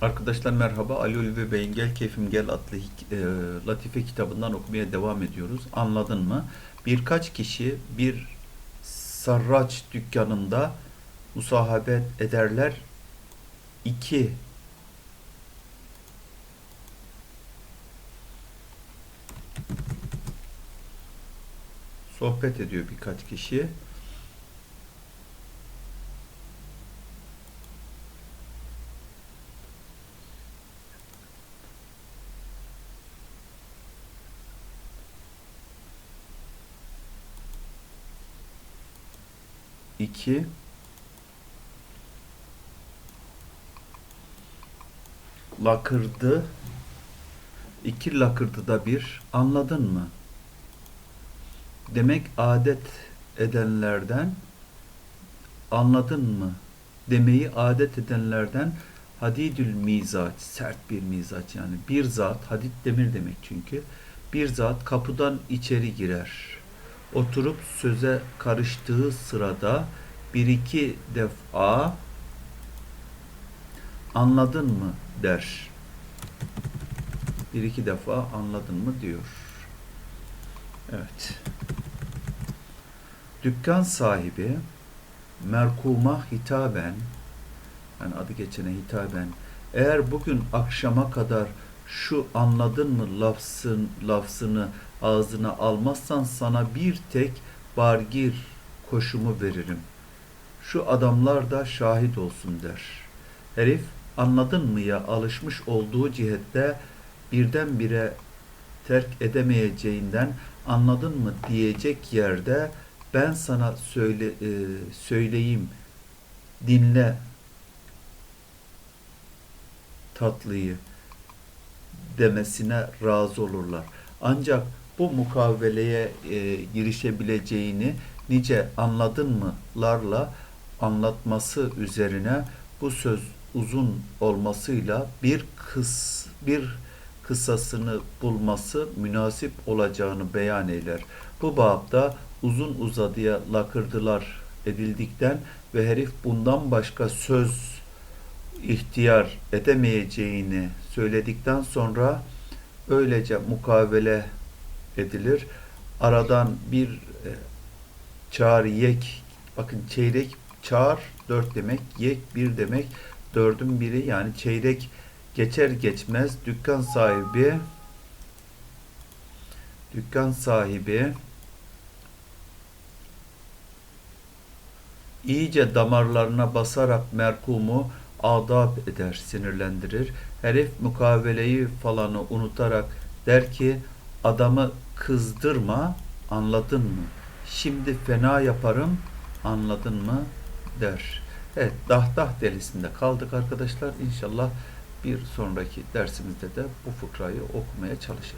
Arkadaşlar merhaba. Ali Ulvi Bey'in Gel Keyfim Gel adlı e, Latife kitabından okumaya devam ediyoruz. Anladın mı? Birkaç kişi bir sarraç dükkanında musahabet ederler. İki sohbet ediyor birkaç kişi. İki lakırdı iki lakırdıda bir anladın mı? Demek adet edenlerden anladın mı? Demeyi adet edenlerden hadidül mizaç, sert bir mizaç yani. Bir zat, hadid demir demek çünkü. Bir zat kapıdan içeri girer. Oturup söze karıştığı sırada bir iki defa anladın mı der. Bir iki defa anladın mı diyor. Evet. Dükkan sahibi merkuma hitaben yani adı geçene hitaben eğer bugün akşama kadar şu anladın mı lafzın, lafzını ağzına almazsan sana bir tek bargir koşumu veririm. Şu adamlar da şahit olsun der. Herif anladın mı ya alışmış olduğu cihette birdenbire terk edemeyeceğinden anladın mı diyecek yerde ben sana söyle e, söyleyeyim dinle tatlıyı demesine razı olurlar. Ancak bu mukaveleye e, girişebileceğini nice anladın mı larla anlatması üzerine bu söz uzun olmasıyla bir kıs bir kısasını bulması münasip olacağını beyan eder. Bu babda uzun uzadıya lakırdılar edildikten ve herif bundan başka söz ihtiyar edemeyeceğini söyledikten sonra öylece mukavele edilir. Aradan bir e, çağır yek bakın çeyrek çağır dört demek yek bir demek dördün biri yani çeyrek geçer geçmez dükkan sahibi dükkan sahibi iyice damarlarına basarak merkumu adap eder, sinirlendirir. Herif mukaveleyi falanı unutarak der ki adamı kızdırma, anladın mı? Şimdi fena yaparım, anladın mı? der. Evet, dahdah delisinde kaldık arkadaşlar. İnşallah bir sonraki dersimizde de bu fıkrayı okumaya çalışırız.